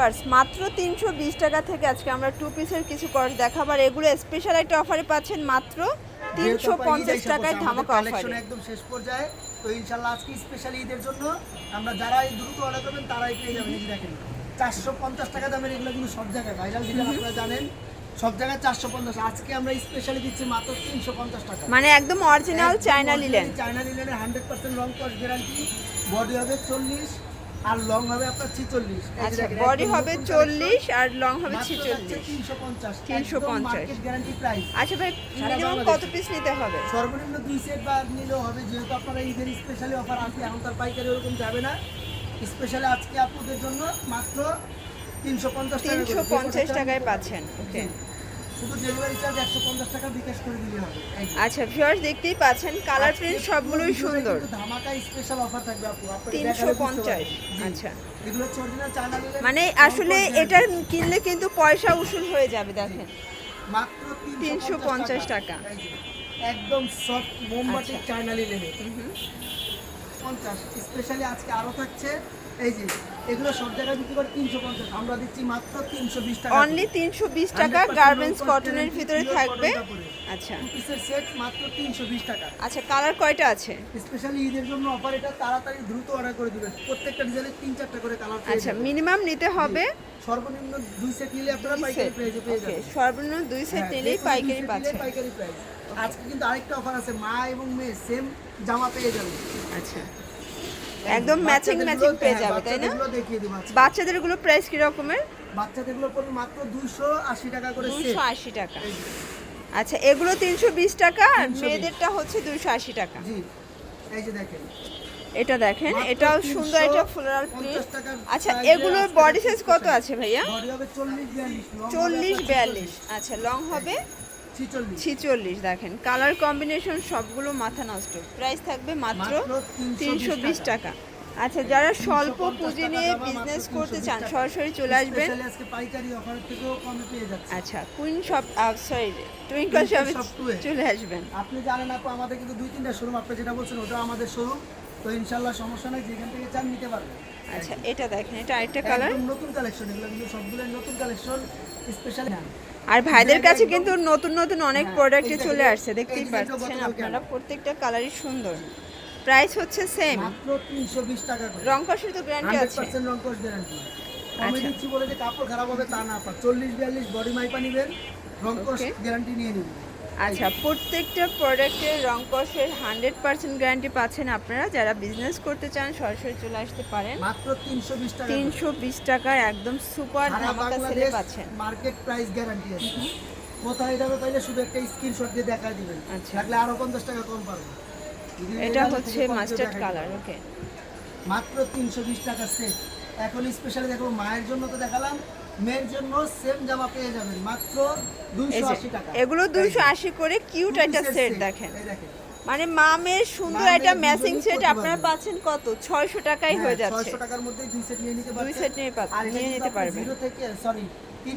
Viewers মাত্র তিনশো বিশ টাকা থেকে আজকে আমরা টু পিসের কিছু কর্স দেখাবার এগুলো স্পেশাল একটা অফারে পাচ্ছেন মাত্র তিনশো পঞ্চাশ টাকায় ধামাকা অফারে একদম শেষ পর্যায়ে তো ইনশাল্লাহ আজকে স্পেশালি ঈদের জন্য আমরা যারাই দ্রুত অর্ডার করবেন তারাই পেয়ে যাবেন। এই দেখেন চারশো পঞ্চাশ টাকা দামের এগুলো কিন্তু সব জায়গায় ভাইরাল যেটা আপনারা জানেন সব জায়গায় চারশো পঞ্চাশ। আজকে আমরা স্পেশালি দিচ্ছি মাত্র তিনশো পঞ্চাশ টাকা। মানে একদম original China linen China লিলেনের hundred percent long cost guarantee body হবে চল্লিশ। আর লং হবে আপনার ছিচল্লিশ। আচ্ছা বডি হবে চল্লিশ আর লং হবে ছিচল্লিশ। তিনশো পঞ্চাশ। 350 মার্কেট গ্যারান্টি প্রাইস আচ্ছা ভাই মিনিমাম কত পিস নিতে হবে? সর্বনিম্ন দুই সেট বা নিলেও হবে যেহেতু আপনারা ঈদের স্পেশালি অফার আছে এখন তার পাইকারি ওরকম যাবে না। স্পেশালি আজকে আপুদের জন্য মাত্র তিনশো পঞ্চাশ টাকা। তিনশো পঞ্চাশ টাকায় পাচ্ছেন ওকে। শুধু ডেলিভারি চার্জ একশো পঞ্চাশ টাকা বিকাশ করে দিলে হবে আচ্ছা ভিউয়ার্স দেখতেই পাচ্ছেন কালার প্রিন্ট সবগুলোই সুন্দর ধামাকা স্পেশাল অফার থাকবে আপু। আচ্ছা এগুলো অরিজিনাল চায়না মানে আসলে এটা কিনলে কিন্তু পয়সা উসুল হয়ে যাবে দেখেন মাত্র তিনশো পঞ্চাশ টাকা। একদম সফট মোমবাতি আচ্ছা। চায়না। পঞ্চাশ স্পেশালি আজকে আরও থাকছে। এই যে এগুলো সব জায়গায় বিক্রি করে তিনশো পঞ্চাশ আমরা দিচ্ছি মাত্র তিনশো বিশ টাকা অনলি তিনশো বিশ টাকা গার্মেন্টস কটনের ভিতরে থাকবে। আচ্ছা। পিসের সেট মাত্র তিনশো বিশ টাকা। আচ্ছা কালার কয়টা আছে? স্পেশালি ঈদের জন্য অফার এটা তাড়াতাড়ি দ্রুত অর্ডার করে দিবেন। প্রত্যেকটা ডিজাইনে তিন চারটা করে কালার আচ্ছা মিনিমাম নিতে হবে সর্বনিম্ন দুই সেট নিলে আপনারা পাইকারি প্রাইসে পেয়ে যাবেন। সর্বনিম্ন দুই সেট হ্যাঁ, নিলেই পাইকারি set নিলে পাচ্ছে। পাইকারি প্রাইস আজকে কিন্তু আরেকটা অফার আছে মা এবং মেয়ে সেম জামা পেয়ে যাবেন আচ্ছা। একদম ম্যাচিং ম্যাচিং পেয়ে যাবে তাই না। বাচ্চাদেরগুলো প্রাইস কি রকমের? বাচ্চাদেরগুলো পড়বে মাত্র দুইশো আশি টাকা করে সেট দুশো আশি টাকা। আচ্ছা এগুলো তিনশো বিশ টাকা আর মেয়েদেরটা হচ্ছে দুশো আশি টাকা। জি। এই যে দেখেন এটা দেখেন এটাও সুন্দর এটা ফ্লোরাল প্রিন্ট টাকার আচ্ছা এগুলোর বডি সাইজ কত আছে ভাইয়া? চল্লিশ বিয়াল্লিশ আচ্ছা লং হবে ছিচল্লিশ। দেখেন। কালার কম্বিনেশন সবগুলো মাথা নষ্ট। প্রাইস থাকবে মাত্র তিনশো বিশ টাকা। আচ্ছা যারা স্বল্প পুঁজি নিয়ে বিজনেস করতে চান সরাসরি চলে আসবেন। আচ্ছা কুইন শপ সরি টুইঙ্কল শপে। চলে আসবেন। আপনি জানেন আপু আমাদের কিন্তু দুই তিনটা শোরুম আপনি যেটা বলছেন ওটা আমাদের শোরুম তো ইনশাল্লাহ সমস্যা নেই যেখান থেকে চান নিতে পারবেন। আচ্ছা এটা দেখেন এটা আরেকটা কালার নতুন কালেকশন এগুলো কিন্তু সবগুলো নতুন কালেকশন স্পেশালি আর ভাইদের কাছে কিন্তু নতুন নতুন অনেক হ্যাঁ, প্রোডাক্টে চলে আসছে দেখতেই পাচ্ছেন আপনারা প্রত্যেকটা কালারই সুন্দর। প্রাইস হচ্ছে সেম মাত্র তিনশো বিশ টাকা করে। রং কষের তো গ্যারান্টি আছে। পার্সেন্ট রং কোর্স গ্যারান্টি আচ্ছা। দিচ্ছি বলে যে কাপড় খারাপ হবে তা না পা চল্লিশ বিয়াল্লিশ বডি মাইপা নেবেন রং গ্যারান্টি নিয়ে নেবেন। আচ্ছা প্রত্যেকটা প্রোডাক্টের রং কষের হান্ড্রেড পার্সেন্ট গ্যারান্টি পাচ্ছেন আপনারা। যারা বিজনেস করতে চান সরাসরি চলে আসতে পারেন। মাত্র তিনশো বিশ টাকা। তিনশো বিশ টাকার একদম সুপার ধামাকা সেলে পাচ্ছেন। মার্কেট প্রাইস গ্যারান্টি আছে। কোথায় যাবে তাইলে শুধু একটা স্ক্রিনশট দিয়ে দেখা দিবেন। আচ্ছা। লাগলে আরও পঞ্চাশ টাকা কম পারবেন এটা হচ্ছে মাস্টার্ড কালার ওকে মাত্র তিনশো বিশ টাকা সেট এখন স্পেশালি দেখো মায়ের জন্য তো দেখালাম। মেয়ের জন্য সেম জামা পেয়ে যাবেন মাত্র এই দুইশো যে আশি টাকা। এগুলো দুইশো আশি করে কিউট একটা সেট দেখেন। মানে মামের সুন্দর একটা ম্যাচিং সেট আপনারা পাচ্ছেন কত? টাকাই হয়ে যাচ্ছে। ছয়শো টাকার মধ্যে দুই সেট নিয়ে নিতে দুই সেট নিয়ে নিয়ে নিতে পারবেন। থেকে সরি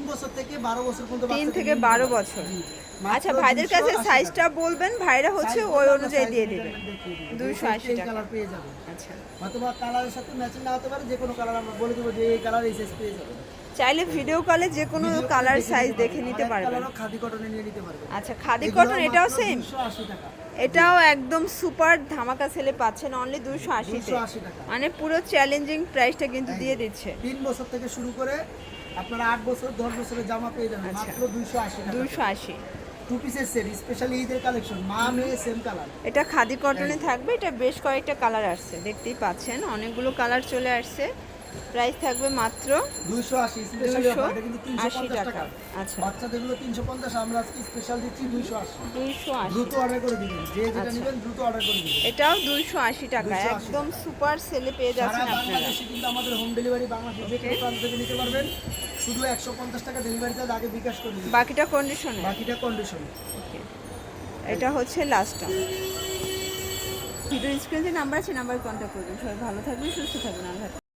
বছর থেকে বারো বছর পর্যন্ত থেকে নিয়ে নিতে বারো পারবেন। বছর। আচ্ছা ভাইদের কাছে সাইজটা বলবেন ভাইরা হচ্ছে ওই অনুযায়ী দিয়ে দিবো। টাকা। colour পেয়ে যাবেন। আচ্ছা। অথবা কালারের সাথে ম্যাচিং না হতে পারে যে কোনো কালার আমরা বলে দেবো যে এই কালার এই সাইজ পেয়ে যাবেন। চাইলে ভিডিও কলে যে কোনো কালার সাইজ দেখে নিতে পারবেন। খাদি কটনে নিয়ে নিতে পারবেন। আচ্ছা খাদি কটন এটাও সেম 280 টাকা। এটাও একদম সুপার ধামাকা সেলে পাচ্ছেন অনলি দুশো আশিতে। 280 টাকা। মানে পুরো চ্যালেঞ্জিং প্রাইসটা কিন্তু দিয়ে দিচ্ছে। তিন বছর থেকে শুরু করে আপনারা আট বছর দশ বছরের জামা পেয়ে যাবেন। আচ্ছা। মাত্র দুইশো আশি দুশো আশি। টু পিসের সেট স্পেশালি ঈদের কালেকশন মা মেয়ে সেম কালার এটা খাদি কটনে থাকবে এটা বেশ কয়েকটা কালার আসছে দেখতেই পাচ্ছেন অনেকগুলো কালার চলে আসছে। প্রাইস থাকবে মাত্র দুইশো আশি স্পেশালি দুশো এটা কিন্তু তিনশো আশি পঞ্চাশ টাকা। টাকা। আচ্ছা। বাচ্চাদেরগুলো তিনশো পঞ্চাশ আমরা আজকে স্পেশাল দিচ্ছি দুইশো আশি। দুইশো আশি দ্রুত অর্ডার করে দিবেন। যে যেটা আচ্ছা। নেবেন দ্রুত অর্ডার করে দিবেন। এটাও দুইশো আশি টাকা। একদম সুপার সেলে পেয়ে যাচ্ছেন আপনারা। বাংলাদেশে কিন্তু আমাদের হোম ডেলিভারি বাংলাদেশে যে কোনো প্রান্ত থেকে নিতে পারবেন। শুধু একশো পঞ্চাশ টাকা ডেলিভারি চার্জ আগে বিকাশ করে দিবেন। বাকিটা কন্ডিশনে বাকিটা কন্ডিশন এটা হচ্ছে লাস্টটা ভিডিও স্ক্রিনে নাম্বার আছে নাম্বার কন্ট্যাক্ট করবেন। সবাই ভালো থাকবেন সুস্থ থাকবেন। আল্লাহ।